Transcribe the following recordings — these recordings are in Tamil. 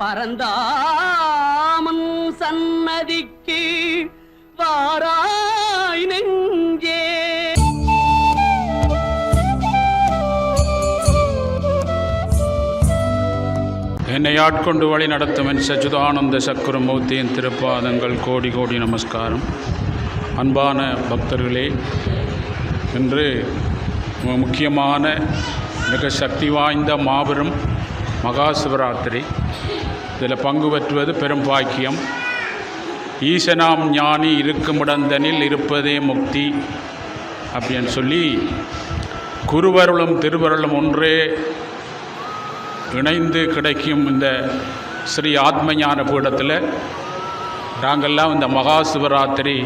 பரந்தாமன் சன்னதிக்கு வாராய் நெஞ்சே. என்னை ஆட்கொண்டு வழி நடத்தும் என் சச்சுதானந்த சக்கரமூர்த்தியின் திருப்பாதங்கள் கோடி கோடி நமஸ்காரம். அன்பான பக்தர்களே இன்று முக்கியமான மிக சக்தி வாய்ந்த மாபெரும் மகா சிவராத்திரி. இதில் பங்கு பெற்றுவது பெரும் பாக்கியம். ஈசனாம் ஞானி இருக்குமிடந்தனில் இருப்பதே முக்தி அப்படின்னு சொல்லி குருவருளும் திருவருளும் ஒன்றே இணைந்து கிடைக்கும் இந்த ஸ்ரீ ஆத்மஞான பீடத்தில். நாங்கள்லாம் இந்த மகா சிவராத்திரி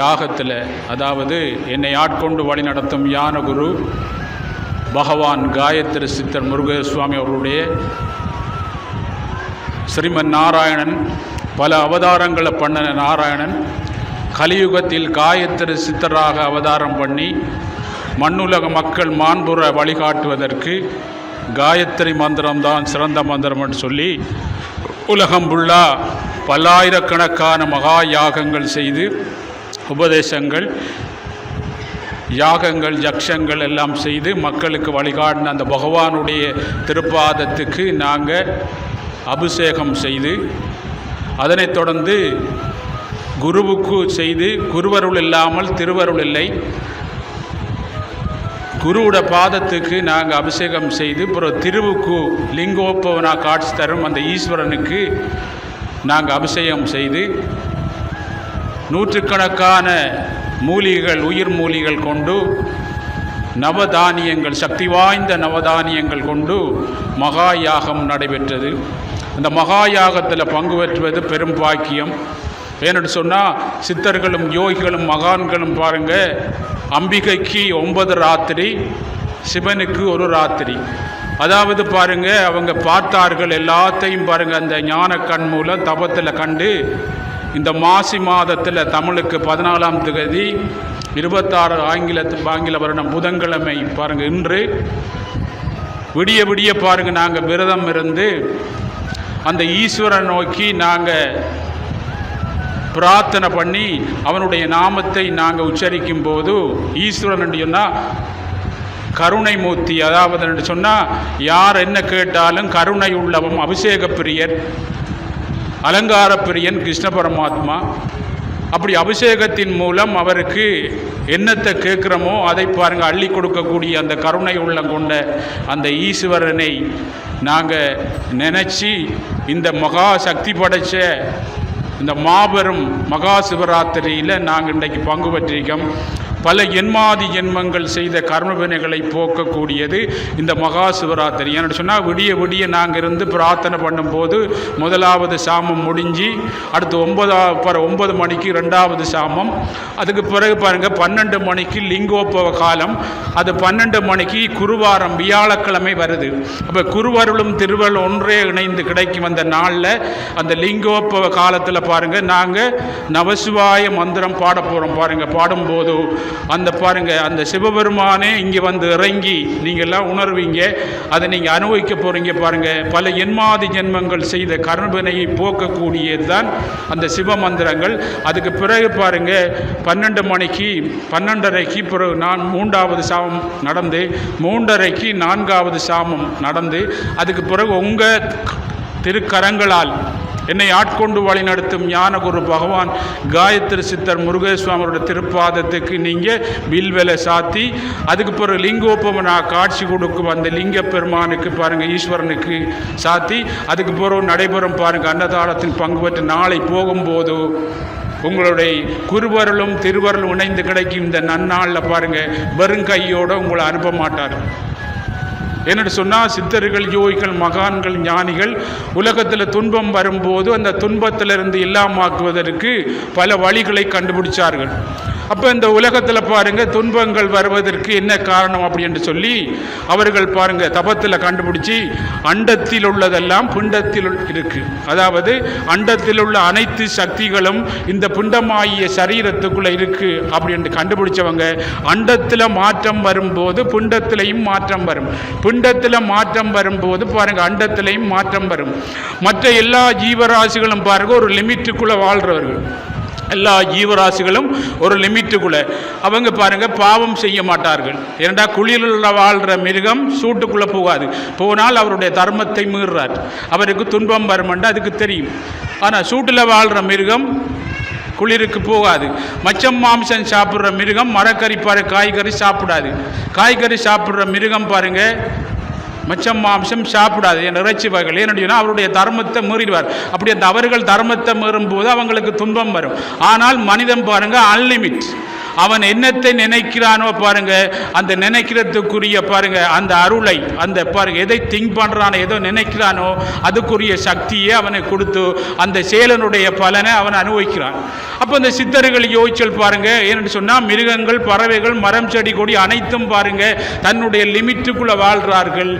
யாகத்தில் அதாவது என்னை ஆட்கொண்டு வழி நடத்தும் ஞானகுரு பகவான் காயத்ரி சித்தர் முருகசுவாமி அவர்களுடைய ஸ்ரீமன் நாராயணன் பல அவதாரங்களை பண்ண நாராயணன் கலியுகத்தில் காயத்ரி சித்தராக அவதாரம் பண்ணி மண்ணுலக மக்கள் மாண்புற வழிகாட்டுவதற்கு காயத்ரி மந்திரம்தான் சிறந்த மந்திரம்னு சொல்லி உலகம் ஃபுல்லா பல்லாயிரக்கணக்கான மகா யாகங்கள் செய்து உபதேசங்கள் யாகங்கள் யக்ஷங்கள் எல்லாம் செய்து மக்களுக்கு வழிகாட்டின அந்த பகவானுடைய திருப்பாதத்துக்கு நாங்கள் அபிஷேகம் செய்து அதனைத் தொடர்ந்து குருவுக்கு செய்து குருவருள் இல்லாமல் திருவருள் இல்லை. குருவோட பாதத்துக்கு நாங்கள் அபிஷேகம் செய்து அப்புறம் திருவுக்கு லிங்கோப்பவனா காட்சி தரும் அந்த ஈஸ்வரனுக்கு நாங்கள் அபிஷேகம் செய்து நூற்றுக்கணக்கான மூலிகைகள் உயிர் மூலிகைகள் கொண்டு நவதானியங்கள் சக்தி வாய்ந்த நவதானியங்கள் கொண்டு மகா யாகம் நடைபெற்றது. அந்த மகா யாகத்தில் பங்கு பெற்றுவது பெரும் பாக்கியம். ஏன்னு சொன்னால் சித்தர்களும் யோகிகளும் மகான்களும் பாருங்கள் அம்பிகைக்கு ஒன்பது ராத்திரி சிவனுக்கு ஒரு ராத்திரி. அதாவது பாருங்க அவங்க பார்த்தார்கள் எல்லாத்தையும் பாருங்கள் அந்த ஞான கண் மூலம் தபத்தில் கண்டு இந்த மாசி மாதத்தில் தமிழுக்கு பதினாலாம் தேதி இருபத்தாறு ஆங்கிலத்து ஆங்கில வருடம் புதன்கிழமை பாருங்கள் இன்று. விடிய விடிய பாருங்கள் நாங்கள் விரதம் இருந்து அந்த ஈஸ்வரன் நோக்கி நாங்கள் பிரார்த்தனை பண்ணி அவனுடைய நாமத்தை நாங்கள் உச்சரிக்கும் போது ஈஸ்வரன் சொன்னால் கருணை மூர்த்தி அதாவது என்று சொன்னால் யார் என்ன கேட்டாலும் கருணை உள்ளவன் அபிஷேக பிரியர் அலங்கார பிரியன் கிருஷ்ண பரமாத்மா. அப்படி அபிஷேகத்தின் மூலம் அவருக்கு என்னத்தை கேட்குறோமோ அதை பாருங்கள் அள்ளி கொடுக்கக்கூடிய அந்த கருணை உள்ளம் கொண்ட அந்த ஈஸ்வரனை நாங்கள் நினச்சி இந்த மகா சக்தி படைச்ச இந்த மாபெரும் மகா சிவராத்திரியில் நாங்கள் இன்றைக்கு பங்கு பெற்றிருக்கோம். பல என்மாதி ஜென்மங்கள் செய்த கர்மவினைகளை போக்கக்கூடியது இந்த மகா சிவராத்திரி. ஏன்னு சொன்னால் விடிய விடிய நாங்கள் இருந்து பிரார்த்தனை பண்ணும்போது முதலாவது சாமம் முடிஞ்சு அடுத்து ஒன்பதா பிற ஒன்பது மணிக்கு ரெண்டாவது சாமம். அதுக்கு பிறகு பாருங்கள் பன்னெண்டு மணிக்கு லிங்கோப்பவ காலம். அது பன்னெண்டு மணிக்கு குருவாரம் வியாழக்கிழமை வருது. அப்போ குருவருளும் திருவள்ளும் ஒன்றே இணைந்து கிடைக்கும் அந்த நாளில் அந்த லிங்கோப்பவ காலத்தில் பாருங்கள் நாங்கள் நவசிவாய மந்திரம் பாட போகிறோம் பாருங்கள் பாடும்போது அந்த பாருங்கள் அந்த சிவபெருமானே இங்கே வந்து இறங்கி நீங்கள்லாம் உணர்வீங்க. அதை நீங்கள் அனுபவிக்க போகிறீங்க பாருங்கள் பல எண்மாதி ஜென்மங்கள் செய்த கருணையை போக்கக்கூடியது தான் அந்த சிவ மந்திரங்கள். அதுக்கு பிறகு பாருங்கள் பன்னெண்டு மணிக்கு பன்னெண்டரைக்கு பிறகு நான் மூன்றாவது சாமம் நடந்து மூன்றரைக்கு நான்காவது சாமம் நடந்து அதுக்கு பிறகு உங்கள் திருக்கரங்களால் என்னை ஆட்கொண்டு வழிநடத்தும் ஞானகுரு பகவான் காயத்ரி சித்தர் முருகேஸ்வாமியோட திருப்பாதத்துக்கு நீங்கள் வில்வலை சாத்தி அதுக்கு பிறகு லிங்கோபமனா காட்சி கொடுக்கும் அந்த லிங்க பெருமானுக்கு பாருங்கள் ஈஸ்வரனுக்கு சாத்தி அதுக்கு பிறகு நடைபெறும் பாருங்கள் அன்னதானத்தின் பங்கு பெற்று நாளை போகும்போது உங்களுடைய குருவருளும் திருவருளும் இணைந்து கிடைக்கும் இந்த நன்னாளில் பாருங்கள் வெறுங்கையோடு உங்களை அனுப்ப மாட்டார். என்னென்னு சொன்னால் சித்தர்கள் யோகிகள் மகான்கள் ஞானிகள் உலகத்தில் துன்பம் வரும்போது அந்த துன்பத்திலிருந்து இல்லாமாக்குவதற்கு பல வழிகளை கண்டுபிடிச்சார்கள். அப்போ இந்த உலகத்தில் பாருங்கள் துன்பங்கள் வருவதற்கு என்ன காரணம் அப்படின்னு சொல்லி அவர்கள் பாருங்கள் தபத்தில் கண்டுபிடிச்சி அண்டத்தில் உள்ளதெல்லாம் பிண்டத்தில் இருக்கு. அதாவது அண்டத்தில் உள்ள அனைத்து சக்திகளும் இந்த பிண்டமாகிய சரீரத்துக்குள்ளே இருக்கு அப்படின்னு கண்டுபிடிச்சவங்க அண்டத்தில் மாற்றம் வரும்போது பிண்டத்திலையும் மாற்றம் வரும். பிண்டத்தில் மாற்றம் வரும்போது பாருங்கள் அண்டத்திலையும் மாற்றம் வரும். மற்ற எல்லா ஜீவராசிகளும் பாருங்கள் ஒரு லிமிட்டுக்குள்ளே வாழ்கிறவர்கள் எல்லா ஜீவராசிகளும் ஒரு லிமிட்டுக்குள்ளே. அவங்க பாருங்கள் பாவம் செய்ய மாட்டார்கள். ஏனண்டா குளிரில் வாழ்கிற மிருகம் சூட்டுக்குள்ளே போகாது. போனால் அவருடைய தர்மத்தை மீறுறார். அவருக்கு துன்பம் வருமென்று அதுக்கு தெரியும். ஆனால் சூட்டில் வாழ்கிற மிருகம் குளிருக்கு போகாது. மச்சம் மாம்சம் சாப்பிட்ற மிருகம் மரக்கறி பாரு காய்கறி சாப்பிடாது. காய்கறி சாப்பிட்ற மிருகம் பாருங்கள் மிச்சம் மாம்சம் சாப்பிடாது என் இறைச்சி வகைகள் ஏன்னு அவருடைய தர்மத்தை மீறிடுவார். அப்படி அந்த அவர்கள் தர்மத்தை மீறும்போது அவங்களுக்கு துன்பம் வரும். ஆனால் மனிதன் பாருங்கள் அன்லிமிட் அவன் என்னத்தை நினைக்கிறானோ பாருங்க அந்த நினைக்கிறதுக்குரிய பாருங்க அந்த அருளை அந்த பாருங்க எதை திங்க் பண்றானோ எதோ நினைக்கிறானோ அதுக்குரிய சக்தியை அவனை கொடுத்து அந்த செயலனுடைய பலனை அவன் அனுபவிக்கிறான். அப்போ இந்த சித்தர்கள் யோசிச்சல் பாருங்க ஏன்னு சொன்னா மிருகங்கள் பறவைகள் மரம் செடி கொடி அனைத்தும் பாருங்க தன்னுடைய லிமிட்டுக்குள்ள வாழ்றார்கள்.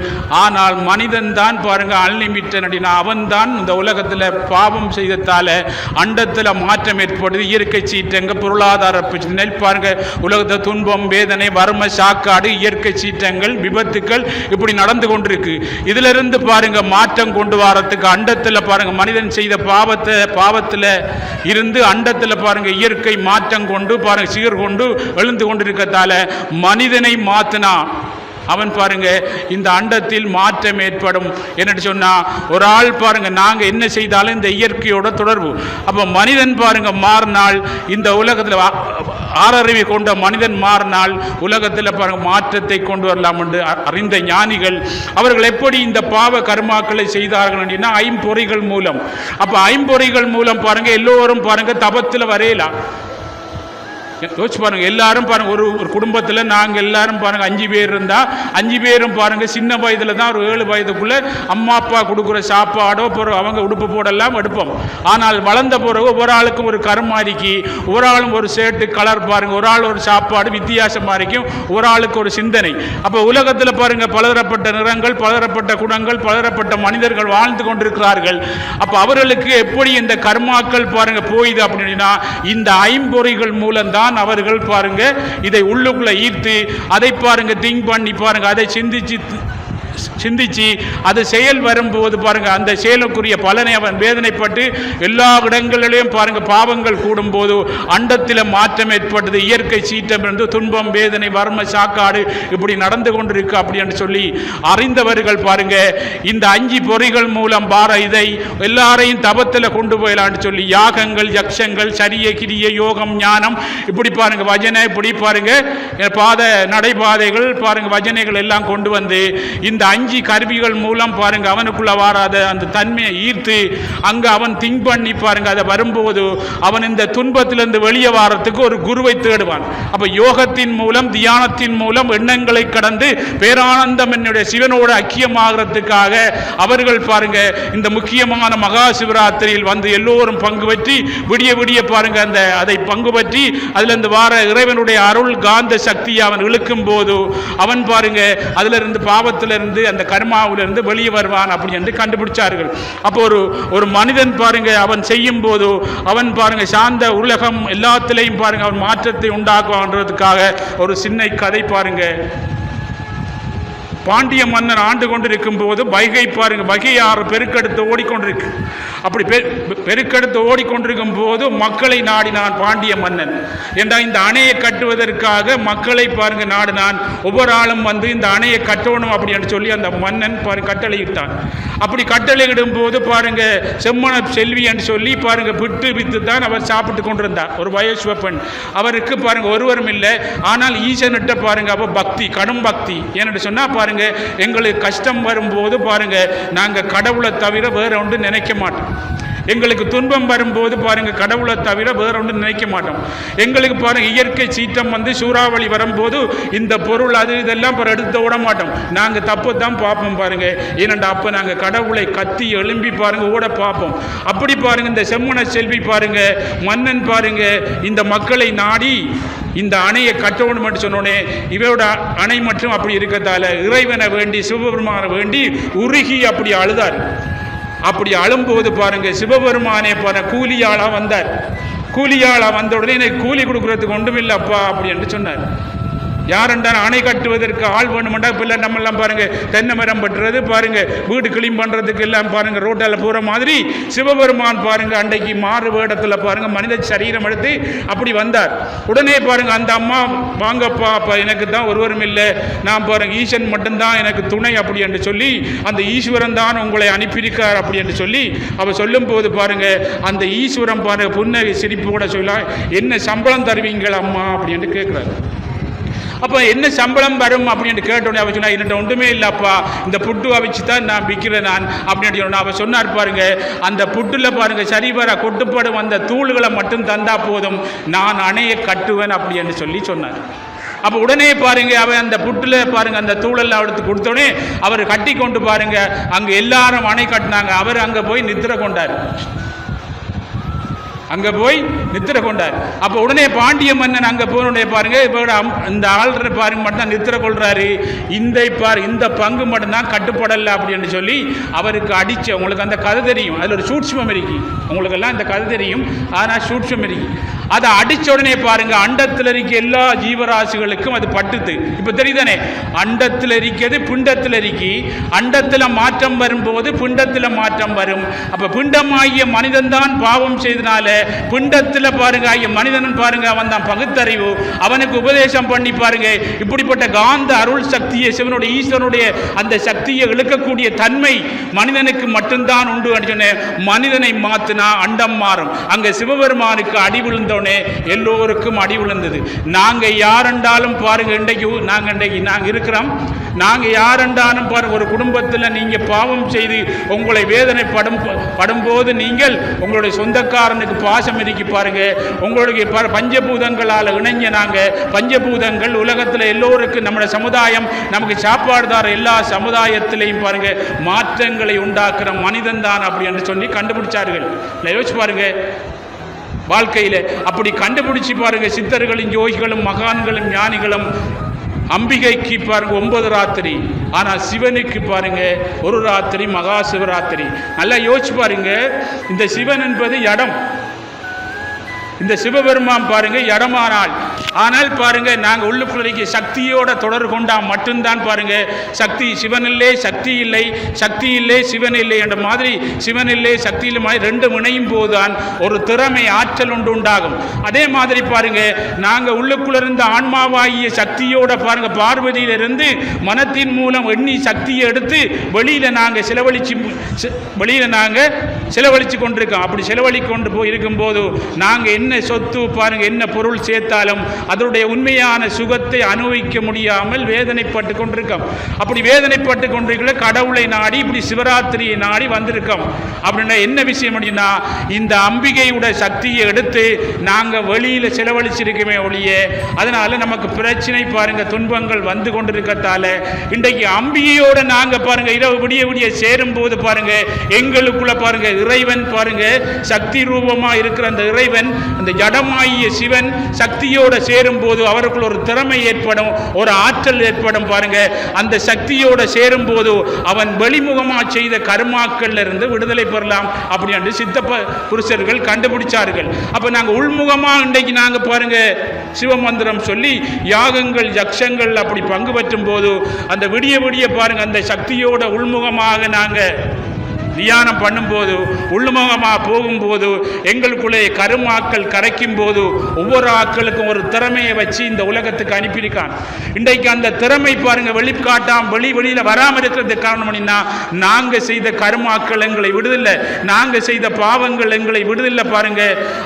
ஆனால் மனிதன் தான் பாருங்க அன்லிமிட்டட் அப்படின்னா அவன் தான் இந்த உலகத்தில் பாவம் செய்ததால அண்டத்தில் மாற்றம் ஏற்படுது இயற்கை சீற்றங்க பொருளாதார பிரச்சனை பாருங்க உலகத்தை துன்பம் வேதனை வறுமை சாக்காடு இயற்கை சீற்றங்கள் விபத்துக்கள் இப்படி நடந்து கொண்டிருக்கு. இதுல இருந்து பாருங்க மாற்றம் கொண்டு வரத்துக்கு அண்டத்தில் பாருங்க மனிதன் செய்த பாவத்தை பாவத்தில் இருந்து அண்டத்தில் பாருங்க இயற்கை மாற்றம் கொண்டு பாருங்க சீர் கொண்டு எழுந்து கொண்டிருக்கத்தால மனிதனை மாத்தினா அவன் பாருங்க இந்த அண்டத்தில் மாற்றம் ஏற்படும். என்னட்டு சொன்னா ஒரு ஆள் பாருங்க நாங்க என்ன செய்தாலும் இந்த இயற்கையோட தொடர்பு. அப்ப மனிதன் பாருங்க மாறினால் இந்த உலகத்தில் ஆ- ஆறறிவை கொண்ட மனிதன் மாறினால் உலகத்தில் பாருங்க மாற்றத்தை கொண்டு வரலாம் என்று அ- அறிந்த ஞானிகள் அவர்கள் எப்படி இந்த பாவ கர்மாக்களை செய்தார்கள் அப்படின்னா ஐம்பொறிகள் மூலம். அப்ப ஐம்பொறிகள் மூலம் பாருங்க எல்லோரும் பாருங்க தபத்தில் வரையலாம். யோசிச்சு பாருங்க எல்லாரும் பாருங்க ஒரு ஒரு குடும்பத்தில் நாங்கள் எல்லாரும் பாருங்க அஞ்சு பேர் இருந்தா அஞ்சு பேரும் பாருங்க சின்ன வயதுல தான் ஒரு ஏழு வயதுக்குள்ள அம்மா அப்பா கொடுக்குற சாப்பாடோ பிறகு அவங்க உடுப்பு போடெல்லாம் எடுப்போம். ஆனால் வளர்ந்த பிறகு ஒரு ஆளுக்கும் ஒரு கருமாரிக்கு ஒரு ஆளும் ஒரு சேட்டு கலர் பாருங்க ஒரு ஆள் ஒரு சாப்பாடு வித்தியாசமா இருக்கும் ஒரு ஆளுக்கு ஒரு சிந்தனை. அப்போ உலகத்தில் பாருங்க பலதரப்பட்ட நிறங்கள் பலதரப்பட்ட குணங்கள் பலதரப்பட்ட மனிதர்கள் வாழ்ந்து கொண்டிருக்கிறார்கள். அப்போ அவர்களுக்கு எப்படி இந்த கர்மாக்கள் பாருங்க போயுது அப்படின்னா இந்த ஐம்பொறிகள் மூலம்தான் அவர்கள் பாருங்க. இதை உள்ளுக்குள்ள ஈர்த்து அதை பாருங்க திங்க் பண்ணி பாருங்க அதை சிந்திச்சு சிந்திச்சு அது செயல் வரும்போது பாருங்க அந்த செயலுக்குரிய பலனை அவன் வேதனைப்பட்டு எல்லா இடங்களிலையும் பாருங்க பாவங்கள் கூடும்போது அண்டத்தில் மாற்றம் ஏற்பட்டது இயற்கை சீற்றம் இருந்து துன்பம் வேதனை வர்ம சாக்காடு இப்படி நடந்து கொண்டிருக்கு அப்படின்னு சொல்லி அறிந்தவர்கள் பாருங்க இந்த அஞ்சு பொறிகள் மூலம் பார இதை எல்லாரையும் தபத்தில் கொண்டு போயலான்னு சொல்லி யாகங்கள் யக்ஷங்கள் சரிய கிரிய யோகம் ஞானம் இப்படி பாருங்க வஜனை இப்படி பாருங்க பாத நடைபாதைகள் பாருங்க வஜனைகள் எல்லாம் கொண்டு வந்து இந்த அஞ்சு கருவிகள் மூலம் பாருங்க அவனுக்குள்ள வாராத அந்த தன்மையை ஈர்த்து அங்க அவன் திங்க் பண்ணி பாருங்க அதை வரும்போது அவன் இந்த துன்பத்திலிருந்து வெளியே வாரத்துக்கு ஒரு குருவை தேடுவான். அப்ப யோகத்தின் மூலம் தியானத்தின் மூலம் எண்ணங்களை கடந்து பேரானந்தம் என்னுடைய சிவனோட ஐக்கியமாகறதுக்காக அவர்கள் பாருங்க இந்த முக்கியமான மகா சிவராத்திரியில் வந்து எல்லோரும் பங்கு பற்றி விடிய விடிய பாருங்க அந்த அதை பங்கு பற்றி அதுல இருந்து வார இறைவனுடைய அருள் காந்த சக்தியை அவன் இழுக்கும் போது அவன் பாருங்க அதுல இருந்து பாவத்திலிருந்து இருந்து அந்த கர்மாவிலிருந்து வெளியே வருவான் அப்படி என்று கண்டுபிடிச்சார்கள். அப்போ ஒரு ஒரு மனிதன் பாருங்க அவன் செய்யும் போது அவன் பாருங்க சார்ந்த உலகம் எல்லாத்திலையும் பாருங்க அவன் மாற்றத்தை உண்டாக்குவான்றதுக்காக ஒரு சின்ன கதை பாருங்க. பாண்டிய மன்னர் ஆண்டு கொண்டிருக்கும் போது வைகை பாருங்க வைகை ஆறு பெருக்கெடுத்து ஓடிக்கொண்டிருக்கு. அப்படி பெருக்கெடுத்து ஓடிக்கொண்டிருக்கும் போது மக்களை நாடினான் பாண்டிய மன்னன். என்றால் இந்த அணையை கட்டுவதற்காக மக்களை பாருங்க நாடினான். ஒவ்வொரு ஆளும் வந்து இந்த அணையை கட்டணும் அப்படின்னு சொல்லி அந்த மன்னன் பாரு கட்டளையிட்டான். அப்படி கட்டளையிடும் போது பாருங்க செம்மன செல்வி என்று சொல்லி பாருங்க விட்டு வித்து தான் அவர் சாப்பிட்டு கொண்டிருந்தார். ஒரு வயசுவ பெண். அவருக்கு பாருங்க ஒருவரும் இல்லை. ஆனால் ஈசனிட்ட பாருங்க அவ பக்தி கடும் பக்தி. ஏன்னு சொன்னா பாருங்க எங்களுக்கு கஷ்டம் வரும்போது பாருங்க நாங்கள் கடவுளை தவிர வேற ஒன்று நினைக்க மாட்டோம். எங்களுக்கு துன்பம் வரும்போது பாருங்க கடவுளை தவிர வேற ஒன்று நினைக்க மாட்டோம். எங்களுக்கு பாருங்க இயற்கை சீற்றம் வந்து சூறாவளி வரும்போது இந்த பொருள் அது இதெல்லாம் பிற எடுத்து விட மாட்டோம். நாங்கள் தப்பு தான் பார்ப்போம் பாருங்க. ஏனண்டா அப்போ நாங்கள் கடவுளை கத்தி எழும்பி பாருங்க ஓட பார்ப்போம். அப்படி பாருங்க இந்த செம்மன செல்வி பாருங்க மன்னன் பாருங்க இந்த மக்களை நாடி இந்த அணையை கட்டணும் மட்டும் சொன்னோடனே இவரோட அணை மட்டும் அப்படி இருக்கிறதால இறைவனை வேண்டி சிவபெருமானை வேண்டி உருகி அப்படி அழுதார். அப்படி அழும்போது பாருங்க சிவபெருமானே பாரு கூலியாளா வந்தார். கூலியாளா வந்த உடனே எனக்கு கூலி கொடுக்கறதுக்கு ஒன்றும் இல்லைப்பா அப்படி என்று சொன்னார். யாரென்றால் அணை கட்டுவதற்கு ஆள் வேணுமெண்டா இப்போ நம்ம எல்லாம் பாருங்க தென்னை மரம் பட்டுறது பாருங்க வீடு கிளீன் பண்ணுறதுக்கு எல்லாம் பாருங்க ரோட்டால் போகிற மாதிரி சிவபெருமான் பாருங்க அன்றைக்கு மாறு வேடத்தில் பாருங்க மனித சரீரம் எடுத்து அப்படி வந்தார். உடனே பாருங்க அந்த அம்மா வாங்கப்பா அப்பா எனக்கு தான் ஒருவரும் இல்லை. நான் பாருங்க ஈசன் மட்டும்தான் எனக்கு துணை அப்படி என்று சொல்லி அந்த ஈஸ்வரன் தான் உங்களை அனுப்பியிருக்கார் அப்படி என்று சொல்லி அவர் சொல்லும் போது பாருங்க அந்த ஈஸ்வரன் பாருங்க புன்னகை சிரிப்பு கூட சொல்ல என்ன சம்பளம் தருவீங்கள் அம்மா? அப்படி என்று கேட்குறாரு. அப்போ என்ன சம்பளம் வரும் அப்படின்னு கேட்டோன்னே அவர் சொன்னா என்னட்ட ஒன்றுமே இல்லைப்பா. இந்த புட்டு அவிச்சு தான் நான் விற்கிறேன் நான் அப்படின்னு சொன்னா அவர் சொன்னார் பாருங்க அந்த புட்டில் பாருங்க சரிவர கொட்டுப்படும் அந்த தூள்களை மட்டும் தந்தா போதும். நான் அணையை கட்டுவேன் அப்படின்னு சொல்லி சொன்னார். அப்போ உடனே பாருங்க அவன் அந்த புட்டில் பாருங்க அந்த தூளெல்லாம் எடுத்து கொடுத்தோடனே அவர் கட்டி கொண்டு பாருங்க அங்கே எல்லாரும் அணை கட்டினாங்க. அவர் அங்கே போய் நித்திர கொண்டார். அங்க போய் நித்திர கொண்டார். அப்போ உடனே பாண்டிய மன்னன் அங்க போனோடனே பாருங்க இப்போ இந்த ஆள்ற பாருங்க மட்டும் நித்திர கொள்றாரு. இந்த பாரு இந்த பங்கு மட்டும்தான் கட்டுப்படலை அப்படின்னு சொல்லி அவருக்கு அடிச்சு உங்களுக்கு அந்த கதை தெரியும். அதில் ஒரு சூட்சமம் இருக்கு. உங்களுக்கெல்லாம் இந்த கதை தெரியும். ஆனால் சூட்சம் இருக்கு. அதை அடிச்ச உடனே பாருங்க அண்டத்தில் இருக்க எல்லா ஜீவராசிகளுக்கும் அது பட்டுது. இப்போ தெரியுதானே? அண்டத்தில் இருக்கிறது பிண்டத்தில் இருக்கி. அண்டத்தில் மாற்றம் வரும்போது பிண்டத்தில் மாற்றம் வரும். அப்போ பிண்டமாகிய மனிதன் தான் பாவம் செய்தனால பிண்டத்தில் பாருங்க ஐயா மனிதன் பாருங்க அவன் தான் பகுத்தறிவு. அவனுக்கு உபதேசம் பண்ணி பாருங்க இப்படிப்பட்ட காந்த அருள் சக்தியை சிவனுடைய ஈஸ்வரனுடைய அந்த சக்தியை இழுக்கக்கூடிய தன்மை மனிதனுக்கு மட்டும்தான் உண்டு அப்படின்னு சொன்னேன். மனிதனை மாத்தினா அண்டம் மாறும். அங்க சிவபெருமானுக்கு அடி விழுந்தோடனே எல்லோருக்கும் அடி விழுந்தது. நாங்க யாரென்றாலும் பாருங்க இன்றைக்கு நாங்க இன்றைக்கு நாங்க இருக்கிறோம். நாங்க யாரென்றாலும் பாருங்க ஒரு குடும்பத்தில் நீங்க பாவம் செய்து உங்களை வேதனை படும் படும்போது நீங்கள் உங்களுடைய சொந்தக்காரனுக்கு பாசம் இருக்கி பாருங்க உங்களுக்கு பஞ்சபூதங்களால் இணைஞ்ச நாங்கள் பஞ்சபூதங்கள் உலகத்தில் எல்லோருக்கும் நம்முடைய சமுதாயம் நமக்கு சாப்பாடு தர எல்லா சமுதாயத்திலையும் பாருங்க மாற்றங்களை உண்டாக்குற மனிதன் தான் அப்படி என்று சொல்லி கண்டுபிடிச்சார்கள். யோசிச்சு பாருங்க. வாழ்க்கையில் அப்படி கண்டுபிடிச்சு பாருங்க சித்தர்களும் யோகிகளும் மகான்களும் ஞானிகளும் அம்பிகைக்கு பாருங்க ஒன்பது ராத்திரி. ஆனால் சிவனுக்கு பாருங்க ஒரு ராத்திரி மகா சிவராத்திரி. நல்லா யோசிச்சு பாருங்க இந்த சிவன் என்பது இடம். இந்த சிவபெருமான் பாருங்க இடமானால் ஆனால் பாருங்க நாங்கள் உள்ளுக்குள்ளே சக்தியோட தொடர்பு கொண்டா மட்டும்தான் பாருங்க. சக்தி சிவன் இல்லை சக்தி இல்லை சக்தி இல்லை சிவன் இல்லை என்ற மாதிரி சிவன் இல்லை சக்தி இல்லை மாதிரி ரெண்டு முனையும் போதுதான் ஒரு திறமை ஆற்றல் ஒன்று உண்டாகும். அதே மாதிரி பாருங்க நாங்கள் உள்ளுக்குள்ளிருந்த ஆன்மாவாகிய சக்தியோட பாருங்க பார்வதியிலிருந்து மனத்தின் மூலம் எண்ணி சக்தியை எடுத்து வெளியில நாங்கள் செலவழிச்சு வெளியில நாங்கள் செலவழிச்சு கொண்டிருக்கோம். அப்படி செலவழி கொண்டு போய் இருக்கும்போது நாங்கள் என்ன சொத்து பாருங்க என்ன பொருள் சேர்த்தாலும் அதனுடைய உண்மையான சுகத்தை அனுபவிக்க முடியாமல் வேதனைப்பட்டு கொண்டிருக்கோம். அப்படி வேதனைப்பட்டு கொண்டிருக்கிற கடவுளை நாடி இப்படி சிவராத்திரியை நாடி வந்திருக்கோம். அப்படின்னா என்ன விஷயம் அப்படின்னா இந்த அம்பிகையோட சக்தியை எடுத்து நாங்கள் வெளியில் செலவழிச்சிருக்கோமே ஒழிய அதனால் நமக்கு பிரச்சனை பாருங்க துன்பங்கள் வந்து கொண்டிருக்கத்தால இன்றைக்கு அம்பிகையோட நாங்கள் பாருங்க இரவு விடிய விடிய சேரும் போது பாருங்க எங்களுக்குள்ள பாருங்க இறைவன் பாருங்க சக்தி ரூபமாக இருக்கிற அந்த இறைவன் அந்த ஜடமாகிய சிவன் சக்தியோட போது அவருக்குள்ள ஒரு திறமை ஏற்படும் ஒரு ஆற்றல் ஏற்படும் பாருங்க. அந்த சக்தியோட சேரும்போது அவன் வெளிமுகமா செய்த கருமாக்கள்ல இருந்து விடுதலை பெறலாம் அப்படி என்று சித்தப்ப புருஷர்கள் கண்டுபிடிச்சார்கள். அப்ப நாங்க உள்முகமா இன்றைக்கு நாங்க பாருங்க சிவமந்திரம் சொல்லி யாகங்கள் யக்ஷங்கள் அப்படி பங்கு பெற்றும் போது அந்த விடிய விடிய பாருங்க அந்த சக்தியோட உள்முகமாக நாங்கள் தியானம் பண்ணும்போது உள்ளுமுகமாக போகும்போது எங்களுக்குள்ளே கருமாக்கள் கரைக்கும் போது ஒவ்வொரு ஆக்களுக்கும் ஒரு திறமையை வச்சு இந்த உலகத்துக்கு அனுப்பியிருக்கான். இன்றைக்கு அந்த திறமை பாருங்க வெளிக்காட்டாம் வெளி வெளியில் வராமல் இருக்கிறதுக்கு காரணம் என்னன்னா நாங்கள் செய்த கருமாக்கள் எங்களை விடுதில்லை. நாங்கள் செய்த பாவங்கள் எங்களை விடுதில்லை பாருங்க.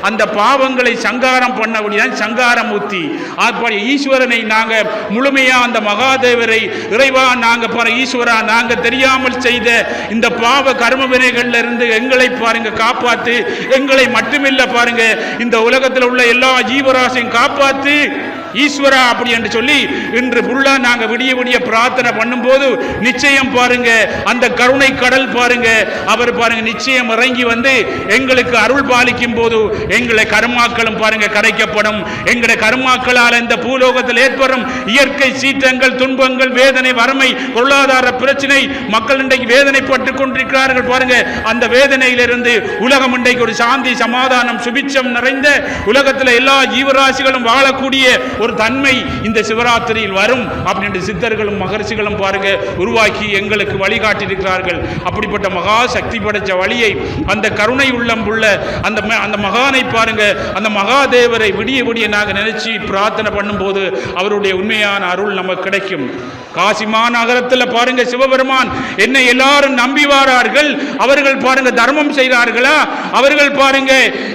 அந்த பாவங்களை சங்காரம் பண்ண முடியாது சங்காரம் ஊத்தி அப்படி ஈஸ்வரனை நாங்கள் முழுமையாக அந்த மகாதேவரை இறைவா நாங்கள் பாரு ஈஸ்வரா நாங்கள் தெரியாமல் செய்த இந்த பாவ கர்ம வினைகள்ல இருந்து எங்களை பாருங்க காப்பாத்து. எங்களை மட்டுமில்ல பாருங்க இந்த உலகத்தில் உள்ள எல்லா ஜீவராசியும் காப்பாத்து. ஈஸ்வரா அப்படி என்று சொல்லி இன்று ஃபுல்லா நாங்க விடிய விடிய பிரார்த்தனை பண்ணும்போது நிச்சயம் பாருங்க அந்த கருணை கடல் பாருங்க. அவர் பாருங்க நிச்சயம் இறங்கி வந்து எங்களுக்கு அருள் பாலிக்கும் போது எங்களை கருமாக்களும் பாருங்க கரைக்கப்படும். எங்களை கருமாக்களால் இந்த பூலோகத்தில் ஏற்படும் இயற்கை சீற்றங்கள் துன்பங்கள் வேதனை வறுமை பொருளாதார பிரச்சனை மக்கள் இன்றைக்கு வேதனைப்பட்டு கொண்டிருக்கிறார்கள் பாருங்க. அந்த வேதனையிலிருந்து உலகம் இன்றைக்கு ஒரு சாந்தி சமாதானம் சுபிச்சம் நிறைந்த உலகத்தில் எல்லா ஜீவராசிகளும் வாழக்கூடிய ஒரு தன்மை இந்த சிவராத்திரியில் வரும் அப்படின்ற சித்தர்களும் மகர்ஷிகளும் பாருங்க உருவாக்கி எங்களுக்கு வழிகாட்டியிருக்கிறார்கள். அப்படிப்பட்ட மகா சக்தி படைச்ச வழியை அந்த கருணை உள்ளம் உள்ள அந்த அந்த மகானை பாருங்க அந்த மகாதேவரை விடிய விடிய நாங்கள் நினைச்சு பிரார்த்தனை பண்ணும்போது அவருடைய உண்மையான அருள் நமக்கு கிடைக்கும். காசி மாநகரத்தில் பாருங்க சிவபெருமான் என்னை எல்லாரும் நம்பி வாரார்கள். அவர்கள் பாருங்க தர்மம் செய்கிறார்களா? அவர்கள் பாருங்க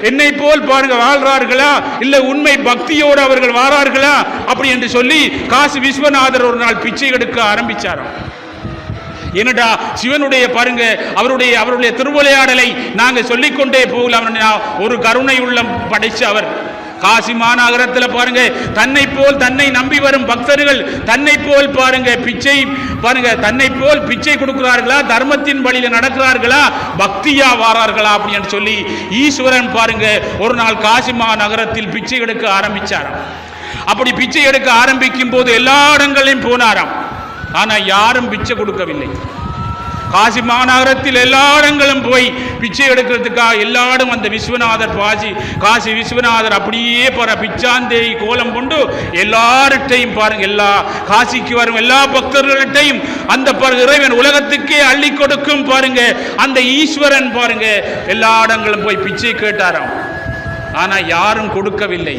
என்னை போல் பாருங்க வாழ்றார்களா? இல்லை உண்மை பக்தியோடு அவர்கள் வாரார்கள்? அப்படி என்று சொல்லி காசி விஸ்வநாதர் ஒரு நாள் பிச்சை எடுக்க ஆரம்பிச்சாராம். என்னடா சிவனுடைய பாருங்க அவருடைய அவருடைய திருவிளையாடலை நாங்க சொல்லிக்கொண்டே போகலாம் ஒரு கருணை உள்ளம் படைச்ச அவர். காசி மாநகரத்தில் பாருங்க தன்னை போல் தன்னை நம்பி வரும் பக்தர்கள் தன்னை போல் பாருங்க பிச்சை பாருங்க தன்னை போல் பிச்சை கொடுக்கிறார்களா? தர்மத்தின் வழியில நடக்கிறார்களா? பக்தியா வாரார்களா? அப்படின்னு சொல்லி ஈஸ்வரன் பாருங்க ஒரு நாள் காசி மாநகரத்தில் பிச்சை எடுக்க ஆரம்பிச்சாராம். அப்படி பிச்சை எடுக்க ஆரம்பிக்கும் போது எல்லா இடங்களையும் போனாராம். ஆனா யாரும் பிச்சை கொடுக்கவில்லை. காசி மாநகரத்தில் எல்லா இடங்களும் போய் பிச்சை எடுக்கிறதுக்காக எல்லாரும் அந்த விஸ்வநாதர் பாசி காசி விஸ்வநாதர் அப்படியே போற பிச்சாந்தேய் கோலம் கொண்டு எல்லார்ட்டையும் பாருங்க எல்லா காசிக்கு வரும் எல்லா பக்தர்கள்ட்டையும் அந்த பாருங்க இறைவன் உலகத்துக்கே அள்ளி கொடுக்கும் பாருங்க அந்த ஈஸ்வரன் பாருங்க எல்லா இடங்களும் போய் பிச்சை கேட்டாராம். ஆனா யாரும் கொடுக்கவில்லை.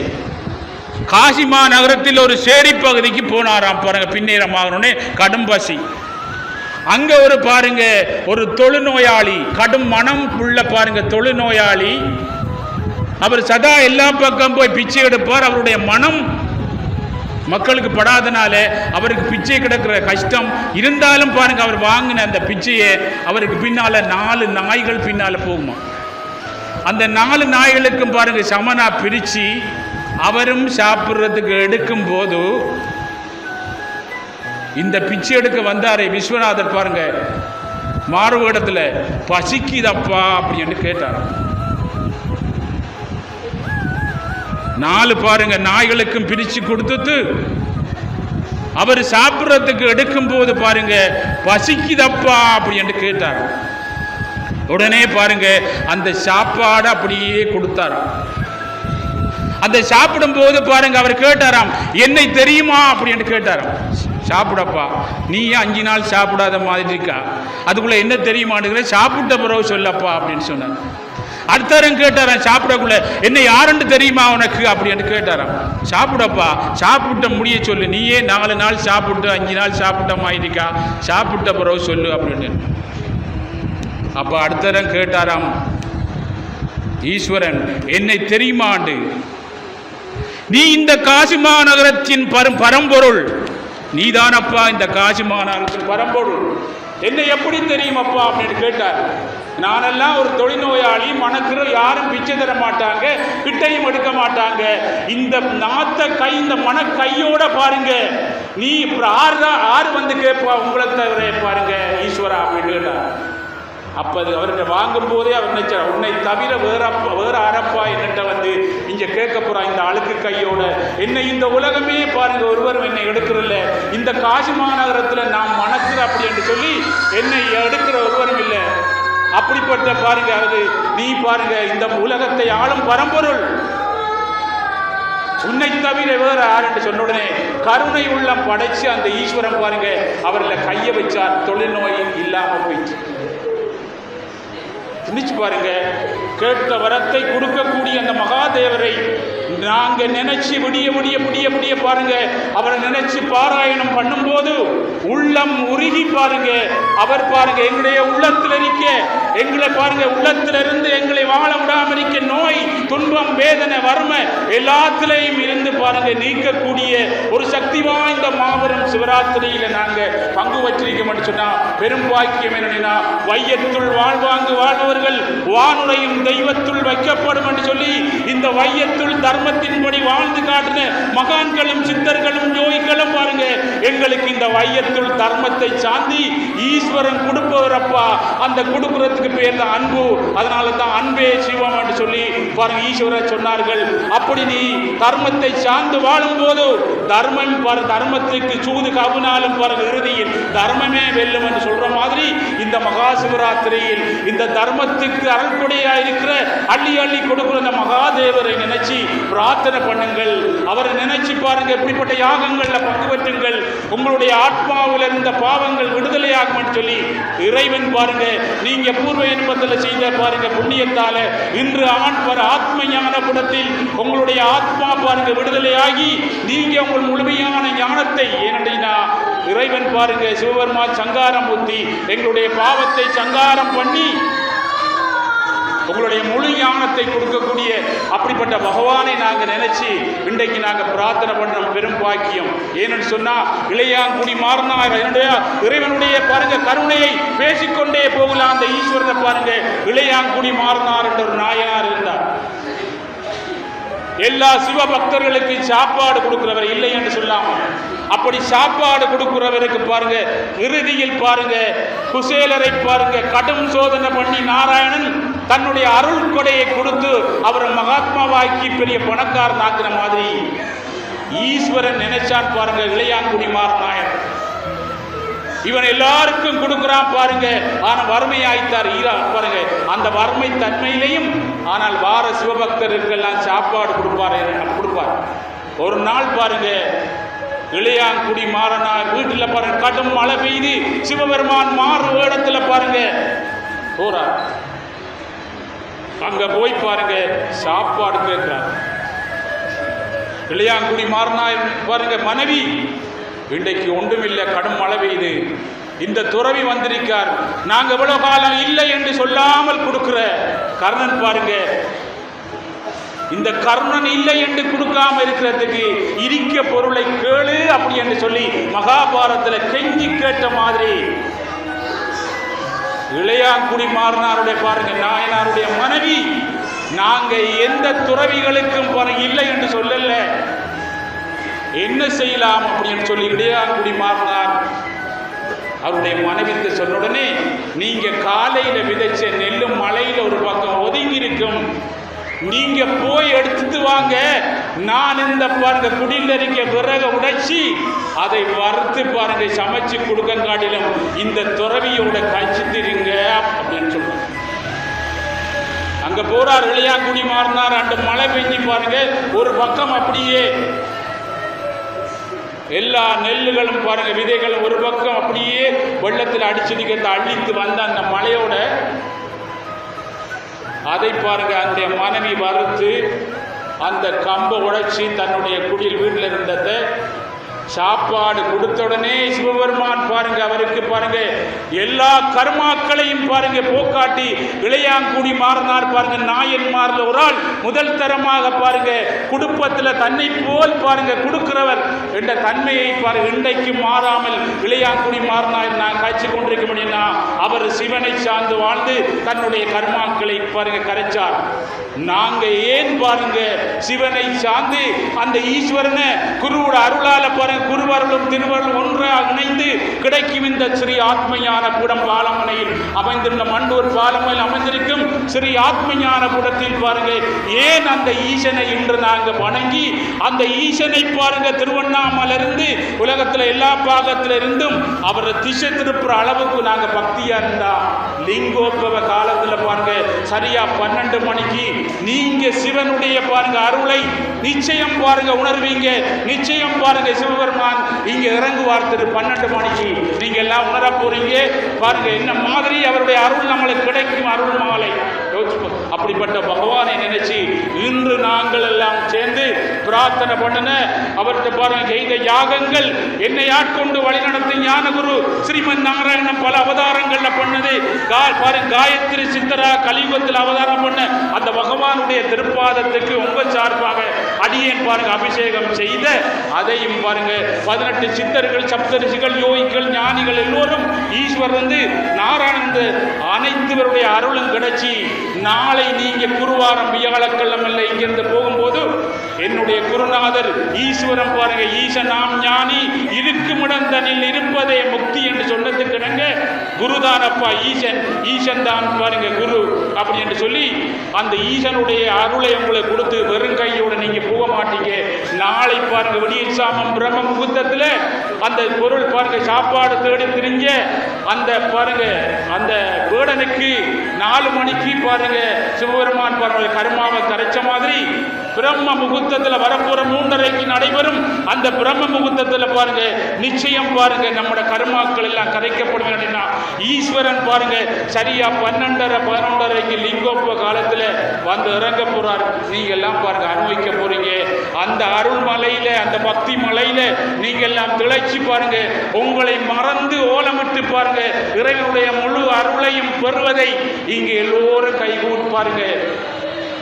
காசிமா நகரத்தில் ஒரு சேரி பகுதிக்கு போனாராம் பாருங்க பின்னேரமாகணுன்னே கடும் பசி. அங்க ஒரு பாருங்க ஒரு தொழுநோயாளி கடும் மனம் உள்ள பாருங்க தொழுநோயாளி. அவர் சதா எல்லா பக்கம் போய் பிச்சை எடுப்பார் அவருடைய மனம் மக்களுக்கு படாதனால அவருக்கு பிச்சை கிடக்கிற கஷ்டம் இருந்தாலும் பாருங்க அவர் வாங்கின அந்த பிச்சையை அவருக்கு பின்னால நாலு நாய்கள் பின்னால போகுமா அந்த நாலு நாய்களுக்கும் பாருங்க சமனா பிரிச்சு அவரும் சாப்பிட்றதுக்கு எடுக்கும் போது இந்த பிச்சை எடுக்க வந்தாரே விஸ்வநாதர் பாருங்க. மாறுவேடத்துல பசிக்குதப்பா அப்படின்னு கேட்டார் நாலு பாருங்க நாய்களுக்கும் பிரிச்சு கொடுத்துட்டு அவர் சாப்பிட்றதுக்கு எடுக்கும் போது பாருங்க பசிக்குதப்பா அப்படின்னு கேட்டார் உடனே பாருங்க அந்த சாப்பாடு அப்படியே கொடுத்தாராம். அந்த சாப்பிடும் போது பாருங்க அவர் கேட்டாராம் என்னை தெரியுமா? அப்படின்னு கேட்டாராம். சாப்பிடப்பா நீ அஞ்சு நாள் சாப்பிடாத மாதிரி இருக்கா? அதுக்குள்ள என்ன தெரியுமானுங்கிற சாப்பிட்ட பிறகு சொல்லப்பா அப்படின்னு சொன்னார். அடுத்தரம் கேட்டாராம் சாப்பிடக்குள்ள என்ன யாருன்னு தெரியுமா உனக்கு? அப்படின்னு கேட்டாராம். சாப்பிடப்பா சாப்பிட்ட முடிய சொல்லு. நீயே நாலு நாள் சாப்பிட்டு அஞ்சு நாள் சாப்பிட்ட மாதிரிக்கா இருக்கா? சாப்பிட்ட பிறகு சொல்லு அப்படின்னு. அப்போ அடுத்தரம் கேட்டாராம் ஈஸ்வரன் என்னை தெரியுமாண்டு? நீ இந்த காசி மாநகரத்தின் பரம் பரம்பொருள். நீதானப்பா இந்த காசி மாநகரத்தின் பரம்பொருள். என்ன எப்படி தெரியும் அப்பா அப்படின்னு கேட்டார். நானெல்லாம் ஒரு தொழில்நோயாளி மணக்கிற யாரும் பிச்சை தர மாட்டாங்க பிட்டையும் எடுக்க மாட்டாங்க. இந்த நாத்த கை இந்த மன கையோட பாருங்க. நீ இப்ப ஆறு தான் ஆறு வந்து கேட்பா உங்களை தவிர பாருங்க ஈஸ்வரா அப்படின்னு கேட்டார். அப்போ அது அவர்கிட்ட வாங்கும் போதே அவர் நினைச்சார் உன்னை தவிர வேற வேற அரப்பா என்னட்ட வந்து இங்கே கேட்க போகிறான் இந்த அழுக்கு கையோட? என்னை இந்த உலகமே பாருங்க ஒருவரும் என்னை எடுக்கிறதில்ல. இந்த காசி மாநகரத்தில் நான் மணக்கிற அப்படி என்று சொல்லி என்னை எடுக்கிற ஒருவரும் இல்லை. அப்படிப்பட்ட பாருங்க அது நீ பாருங்க இந்த உலகத்தை ஆளும் பரம்பொருள். உன்னை தவிர வேற யாருன்னு சொன்ன உடனே கருணை உள்ளம் படைச்சு அந்த ஈஸ்வரன் பாருங்க அவர்களை கையை வச்சார் தொழில்நோய் இல்லாமல் போயிடுச்சு. சிந்திச்சு பாருங்க. கேட்ட வரத்தை கொடுக்கக்கூடிய அந்த மகாதேவரை நாங்க நினைச்சு விடிய முடிய முடிய முடிய பாருங்க. அவரை நினைச்சு பாராயணம் பண்ணும்போது உள்ளம் உருகி பாருங்க. அவர் பாருங்க எங்களுடைய உள்ளத்தில் இருக்க எங்களை பாருங்க உள்ளத்திலிருந்து எங்களை வாழ விடாம இருக்க நோய் துன்பம் வேதனை வறுமை எல்லாத்திலையும் இருந்து பாருங்க நீக்கக்கூடிய ஒரு சக்தி வாய்ந்த மாபெரும் சிவராத்திரியில நாங்க பங்கு வச்சிருக்கோம்னு சொன்னா பெரும் பாக்கியம் என்னன்னா வையத்துள் வாழ்வாங்கு வாழ்பவர்கள் வானுரையும் தெய்வத்துள் வைக்கப்படும் என்று சொல்லி இந்த வையத்துள் தர்மத்தின்படி வாழ்ந்து காட்டின மகான்களும் சித்தர்களும் யோகிகளும் பாருங்க எங்களுக்கு இந்த வையத்துள் தர்மத்தை சாந்தி ஈஸ்வரன் கொடுப்பவரப்பா அந்த கொடுக்குறதுக்கு பேர் தான் அன்பு. அதனால தான் அன்பே சிவம் என்று சொல்லி பாருங்க ஈஸ்வரர் சொன்னார்கள். அப்படி நீ தர்மத்தை சார்ந்து வாழும்போது தர்மம் பாரு தர்மத்துக்கு சூது கவுனாலும் பாருங்க இறுதியில் தர்மமே வெல்லும் என்று சொல்ற மாதிரி இந்த மகா சிவராத்திரியில் இந்த தர்மத்துக்கு அறக்குடையா இருக்கிற அள்ளி அள்ளி கொடுக்கிற இந்த மகாதேவரை நினைச்சு பிரார்த்தனை பண்ணுங்கள். அவரை நினைச்சு பாருங்க எப்படிப்பட்ட யாகங்கள்ல பங்கு பெற்றுங்கள். உங்களுடைய ஆத்மாவில் இருந்த பாவங்கள் விடுதலையாகும் சொல்லி இறைவன் பாருங்க நீங்க பூர்வ இன்பத்தில் செய்த பாருங்க புண்ணியத்தால இன்று ஆண் பர ஆத்ம ஞான குணத்தில் உங்களுடைய ஆத்மா பாருங்க விடுதலையாகி நீங்க உங்கள் முழுமையான ஞானத்தை ஏனடினா இறைவன் பாருங்க சிவபெருமா சங்காரம் ஊத்தி எங்களுடைய பாவத்தை சங்காரம் பண்ணி உங்களுடைய முழு ஞானத்தை கொடுக்கக்கூடிய அப்படிப்பட்ட பகவானை நாங்கள் நினைச்சு இன்றைக்கு நாங்கள் பிரார்த்தனை பண்ணுறோம் பெரும் பாக்கியம். ஏன்னு சொன்னா இளையாங்குடி மாறினார் என்னுடைய இறைவனுடைய பாருங்க கருணையை பேசிக்கொண்டே போகலாம். அந்த ஈஸ்வரனை பாருங்க இளையாங்குடி மாறினார் என்ற ஒரு நாயனார் இருந்தார். எல்லா சிவ பக்தர்களுக்கு சாப்பாடு கொடுக்கிறவர் இல்லை என்று சொல்லாம. அப்படி சாப்பாடு கொடுக்கிறவருக்கு பாருங்க இறுதியில் பாருங்க குசேலரை பாருங்க கடும் சோதனை பண்ணி நாராயணன் தன்னுடைய அருள் கொடையை கொடுத்து அவரை மகாத்மாவாக்கி பெரிய பணக்காரன் ஆக்கின மாதிரி. ஈஸ்வரன் நினைச்சான் பாருங்க இளையான்குடி மாறனாயன் இவன் எல்லாருக்கும் கொடுக்குறான் பாருங்க. ஆனா வறுமையாய்த்தார் ஈரா பாருங்க அந்த வறுமை தன்மையிலையும் ஆனால் வார சிவபக்தருக்கெல்லாம் சாப்பாடு கொடுப்பார் கொடுப்பார். ஒரு நாள் பாருங்க இளையாங்குடி மாறனா வீட்டில் பாருங்க கடும் மழை பெய்து சிவபெருமான் மாறு வேடத்துல பாருங்க போறார். அங்க போய் பாருங்க சாப்பாடு கேட்கிறார். இளையாங்குடி மாறினா பாருங்க மனைவி இன்றைக்கு ஒன்றுமில்லை கடும் மழை பெய்யுது. இந்த துறவி வந்திருக்கார். நாங்க எவ்வளவு காலம் இல்லை என்று சொல்லாமல் கொடுக்கிற கர்ணன் பாருங்க. இந்த கர்ணன் இல்லை என்று கொடுக்காம இருக்கிறதுக்கு இரிக்க பொருளை கேளு அப்படி என்று சொல்லி மகாபாரதத்துல கெஞ்சி கேட்ட மாதிரி. இளையாங்குடி மாறனாருடைய பாருங்க நாயனாருடைய மனைவி. நாங்க எந்த துறவிகளுக்கும் இல்லை என்று சொல்லல. என்ன செய்யலாம் அப்படின்னு சொல்லி இளையாங்குடி மாறினார். அவருடைய மனைவிக்கு சொன்ன உடனே நீங்க காலையில விதைச்ச நெல்லும் மலையில ஒரு பக்கம் ஒதுங்கி இருக்கும். நீங்க போய் எடுத்துட்டு வாங்க. நான் இந்த பாருங்க குடியில் இருக்க விறக உடைச்சி அதை வறுத்து பாருங்க சமைச்சு கொடுக்கங்காட்டிலும் இந்த துறவியோட கழிச்சுட்டுருங்க அப்படின்னு சொல்றாங்க அங்க போறார் குடி மாறினார். அந்த மழை பெஞ்சு பாருங்க ஒரு பக்கம் அப்படியே எல்லா நெல்லுகளும் பாருங்க விதைகளும் ஒரு பக்கம் அப்படியே வெள்ளத்தில் அடிச்சதுக்கு அழித்து வந்த அந்த மலையோட அதை பாருங்க அந்த மனைவி வறுத்து அந்த கம்பை உடைச்சி தன்னுடைய குடியில் வீட்டில் இருந்ததை சாப்பாடு கொடுத்த உடனே சிவபெருமான் பாருங்க அவருக்கு பாருங்க எல்லா கர்மாக்களையும் பாருங்க போக்காட்டி இளையாங்குடி மாறினார் பாருங்க நாயன்மார்ல ஒரு ஆள் முதல் தரமாக பாருங்க குடும்பத்துல தன்னை போல் பாருங்க கொடுக்கிறவர் என்ற தன்மையை பாருங்க இன்றைக்கு மாறாமல் இளையாங்குடி மாறினார் நான் காய்ச்சி கொண்டிருக்க முடியும்னா அவர் சிவனை சார்ந்து வாழ்ந்து தன்னுடைய கர்மாக்களை பாருங்க கரைச்சார். நாங்க ஏன் பாருங்க? சிவனை சார்ந்து அந்த ஈஸ்வரனை குருவோட அருளால பாருங்க. குருவருளும் திருவருளும் ஒன்றாக இணைந்து கிடைக்கும் இந்த ஸ்ரீ ஆத்மஞான கூடம் பாலமனையில் அமைந்திருந்த மண்டூர் பாலமையில் அமைந்திருக்கும் ஸ்ரீ ஆத்மஞான கூடத்தில் பாருங்க. ஏன் அந்த ஈசனை இன்று நாங்க வணங்கி அந்த ஈசனை பாருங்க திருவண்ணாமலிருந்து உலகத்துல எல்லா பாகத்திலிருந்தும் அவரை திசை திருப்புற அளவுக்கு நாங்க பக்தியா இருந்தா? லிங்கோத்பவ காலத்துல பாருங்க சரியா பன்னெண்டு மணிக்கு நீங்க சிவனுடைய பாருங்க அருளை. நிச்சயம் பாருங்க உணர்வீங்க. நிச்சயம் பாருங்க சிவபெருமான் இங்க இறங்குவார் திரு பன்னெண்டு மணிக்கு. நீங்க எல்லாம் உணர போறீங்க. பாருங்க என்ன மாதிரி அவருடைய அருள் நம்மளுக்கு கிடைக்கும் அருள் மாலை. அப்படிப்பட்ட பகவானை நினைச்சு இன்று நாங்கள் எல்லாம் சேர்ந்து பிரார்த்தனை பண்ணன அவர்கிட்ட பாருங்க செய்த யாகங்கள் என்னை ஆட்கொண்டு வழிநடத்தி ஞானகுரு ஸ்ரீமன் நாராயணன் பல அவதாரங்கள்ல பண்ணது. கா- பாருங்க காயத்ரி சித்தரா கலியுகத்தில் அவதாரம் பண்ண அந்த பகவானுடைய திருப்பாதத்துக்கு உங்க சார்பாக அடியேன் பாருங்க அபிஷேகம் செய்த அதையும் பாருங்க பதினெட்டு சித்தர்கள் சப்தரிசிகள் யோகிகள் ஞானிகள் எல்லோரும் ஈஸ்வர் வந்து நாராயணந்த அனைத்துவருடைய அருளும் கிடைச்சி நாளை நீங்க குருவாரம் வியாழக்கிழமை இல்லை இங்கிருந்து போகும்போது என்னுடைய குருநாதர் ஈஸ்வரம் பாருங்க ஈச நாம் ஞானி இருக்குமிடம் தனில் இருப்பதே முக்தி என்று சொன்னதுக்கு குருதானப்பா ஈசன் ஈசன் தான் பாருங்க குரு அப்படி என்று சொல்லி அந்த ஈசனுடைய அருளை உங்களை கொடுத்து வெறும் கையோட நீங்க போக மாட்டீங்க. நாளை பாருங்க விடிய சாமம் பிரம்ம முகூர்த்தத்தில் அந்த பொருள் பாருங்க சாப்பாடு தேடி திரிஞ்ச அந்த பாருங்க அந்த வேடனுக்கு நாலு மணிக்கு பாருங்க சிவபெருமான் பாருங்க கருமாவை கரைச்ச மாதிரி பிரம்ம முகூர்த்தத்தில் வரப்போற மூன்றரைக்கு நடைபெறும். அந்த பிரம்ம முகூர்த்தத்தில் பாருங்க நிச்சயம் பாருங்க நம்மட கருமாக்கள் எல்லாம் கரைக்கப்படும் அப்படின்னா ஈஸ்வரன் பாருங்க சரியா பன்னெண்டரை பதினொன்றரைக்கு லிங்கோப்ப காலத்தில் வந்து இறங்க போறார். நீங்க எல்லாம் பாருங்க அனுபவிக்க போறீங்க. அந்த அருள் மலையில அந்த பக்தி மலையில நீங்க எல்லாம் திளைச்சு பாருங்க உங்களை மறந்து ஓலமிட்டு பாருங்க இறைவனுடைய முழு அருளையும் பெறுவதை இங்கே எல்லோரும் கைகூட்டு பாருங்க.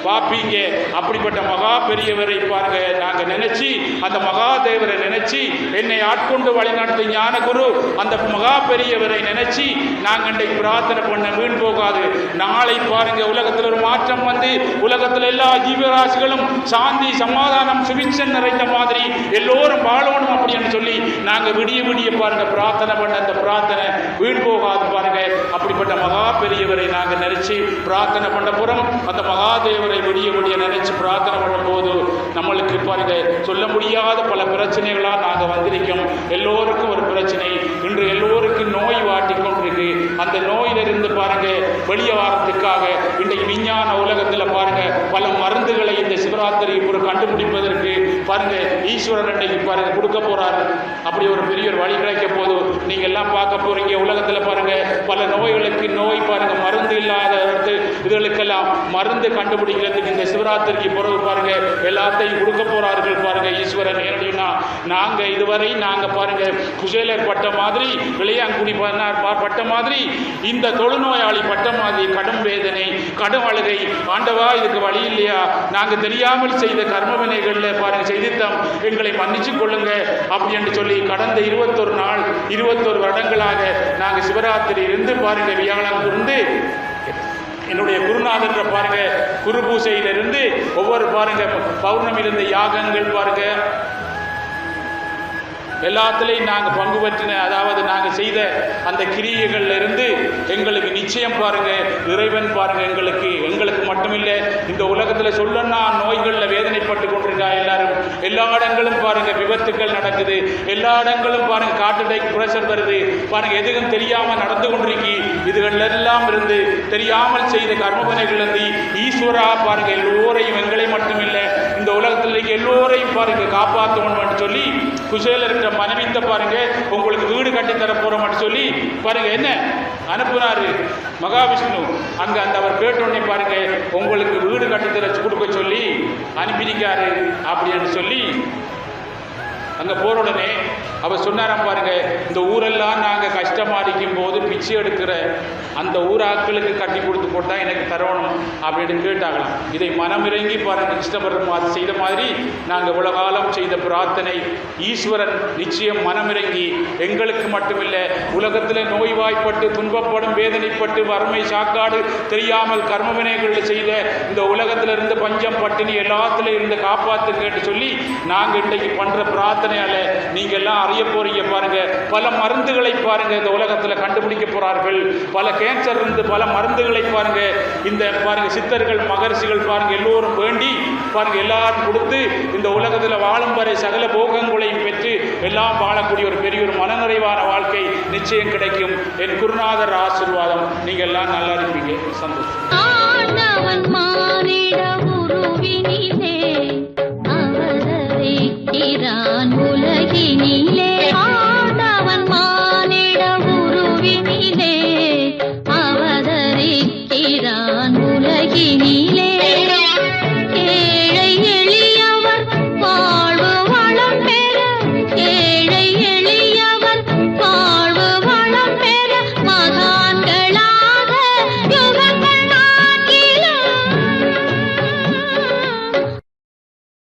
பார்ப்பீங்க அப்படிப்பட்ட மகா பெரியவரை பாருங்க. நாங்கள் நினைச்சு அந்த மகாதேவரை நினைச்சு என்னை ஆட்கொண்டு வழிநடத்த ஞான குரு அந்த மகா பெரியவரை நினைச்சு நாங்கள் இன்றைக்கு பிரார்த்தனை பண்ண வீண் போகாது. நாளை பாருங்க உலகத்தில் ஒரு மாற்றம் வந்து உலகத்தில் எல்லா ஜீவராசிகளும் சாந்தி சமாதானம் சுபிச்சம் நிறைந்த மாதிரி எல்லோரும் வாழணும் அப்படின்னு சொல்லி நாங்கள் விடிய விடிய பாருங்க பிரார்த்தனை பண்ண அந்த பிரார்த்தனை வீண் போகாது பாருங்க. அப்படிப்பட்ட மகா பெரியவரை நாங்கள் நினைச்சு பிரார்த்தனை பண்ண போறோம் அந்த மகாதேவரை முடிய முடிய நினைச்சு பிரார்த்தனை பண்ணும்போது நம்மளுக்கு பாருங்க சொல்ல முடியாத பல பிரச்சனைகளாக நாங்க வந்திருக்கோம். எல்லோருக்கும் ஒரு பிரச்சனை. இன்று எல்லோருக்கும் நோய் வாட்டி கொண்டிருக்கு. அந்த நோயிலிருந்து பாருங்க வெளியே வாரத்துக்காக இன்றைக்கு விஞ்ஞான உலகத்துல பாருங்க பல மருந்துகளை இந்த சிவராத்திரி ஒரு கண்டுபிடிப்பதற்கு பாருங்க ஈஸ்வரன் அன்னைக்கு பாருங்க கொடுக்க போறாரு. அப்படி ஒரு பெரிய ஒரு வழி கிடைக்க போது நீங்க எல்லாம் பார்க்க போறீங்க உலகத்துல பாருங்க பல நோய்களுக்கு நோய் பாருங்க மருந்து இல்லாத இதுகளுக்கெல்லாம் மருந்து கண்டுபிடிக்கிறதுக்கு இந்த சிவராத்திரிக்கு பிறகு பாருங்க எல்லாத்தையும் கொடுக்க போறார்கள் பாருங்க ஈஸ்வரன். ஏன்னா நாங்கள் இதுவரை நாங்கள் பாருங்கள் குசேலர் பட்ட மாதிரி விளையாங்குடி பண்ணார் பா- பட்ட மாதிரி இந்த தொழுநோயாளி பட்ட மாதிரி கடும் வேதனை கடும் அழுகை. ஆண்டவா இதுக்கு வழி இல்லையா? நாங்கள் தெரியாமல் செய்த கர்மவினைகளில் பாருங்கள் செய்தித்தம். எங்களை மன்னிச்சு கொள்ளுங்க அப்படி என்று சொல்லி கடந்த இருபத்தொரு நாள் இருபத்தொரு வருடங்களாக நாங்கள் சிவராத்திரி இருந்து பாருங்கள் வியாழம் இருந்து என்னுடைய குருநாதன்ற பாருங்க குரு பூசையிலிருந்து ஒவ்வொரு பாருங்க பௌர்ணமியிலிருந்து யாகங்கள் பாருங்க எல்லாத்துலேயும் நாங்கள் பங்கு பற்றின அதாவது நாங்கள் செய்த அந்த கிரியைகள்ல இருந்து எங்களுக்கு நிச்சயம் பாருங்க இறைவன் பாருங்க எங்களுக்கு எங்களுக்கு மட்டுமில்லை. இந்த உலகத்தில் சொல்லன்னா நோய்களில் வேதனைப்பட்டு கொண்டிருக்கா எல்லாரும்? எல்லா இடங்களும் பாருங்க விபத்துக்கள் நடக்குது. எல்லா இடங்களும் பாருங்க காட்டு பிரஷர் வருது. பாருங்க எதுவும் தெரியாம நடந்து கொண்டிருக்கி இதுகள் எல்லாம் இருந்து தெரியாமல் செய்த கர்மபனைகள் இருந்து ஈஸ்வரா பாருங்க எல்லோரையும் எங்களை மட்டுமில்லை இந்த உலகத்தில் இருக்க எல்லோரையும் பாருங்க காப்பாற்றணும்னு சொல்லி குசேல இருக்கிற மனைவித்த பாருங்க உங்களுக்கு வீடு கட்டி தர போறோம்னு சொல்லி பாருங்க என்ன? அனுப்புனாரு மகாவிஷ்ணு. அங்க அந்த அவர் கேட்டோடனே பாருங்க உங்களுக்கு வீடு கட்டி தர கொடுக்க சொல்லி அனுப்பியிருக்காரு அப்படின்னு சொல்லி அங்கே போன உடனே அவர் சொன்னாராம் பாருங்க இந்த ஊரெல்லாம் நாங்கள் கஷ்டமாக இருக்கும் போது பிச்சை எடுக்கிற அந்த ஊராக்களுக்கு கட்டி கொடுத்து போட்டா எனக்கு தரணும் அப்படின்னு கேட்டாங்களாம். இதை மனமிறங்கி பாருங்க இஷ்டப்படுற மாதிரி செய்த மாதிரி நாங்கள் இவ்வளோ காலம் செய்த பிரார்த்தனை ஈஸ்வரன் நிச்சயம் மனமிறங்கி எங்களுக்கு மட்டுமில்லை உலகத்தில் நோய்வாய்ப்பட்டு துன்பப்படும் வேதனைப்பட்டு வறுமை சாக்காடு தெரியாமல் கர்மவினைகளில் செய்த இந்த உலகத்திலிருந்து பஞ்சம் பட்டினி எல்லாத்துல இருந்து காப்பாத்து கேட்டு சொல்லி நாங்கள் இன்றைக்கு பிரார்த்தனை பிரார்த்தனையால நீங்க எல்லாம் அறிய போறீங்க பாருங்க. பல மருந்துகளை பாருங்க. இந்த உலகத்துல கண்டுபிடிக்க போறார்கள். பல கேன்சர் இருந்து பல மருந்துகளை பாருங்க. இந்த பாருங்க சித்தர்கள் மகர்ஷிகள் பாருங்க எல்லோரும் வேண்டி பாருங்க எல்லாரும் கொடுத்து இந்த உலகத்துல வாழும் வரை சகல போகங்களையும் பெற்று எல்லாம் வாழக்கூடிய ஒரு பெரிய ஒரு மனநிறைவான வாழ்க்கை நிச்சயம் கிடைக்கும். என் குருநாதர் ஆசீர்வாதம். நீங்க எல்லாம் நல்லா இருப்பீங்க. சந்தோஷம். ஆண்டவன் மானிட உருவினிலே రానులగి నీలే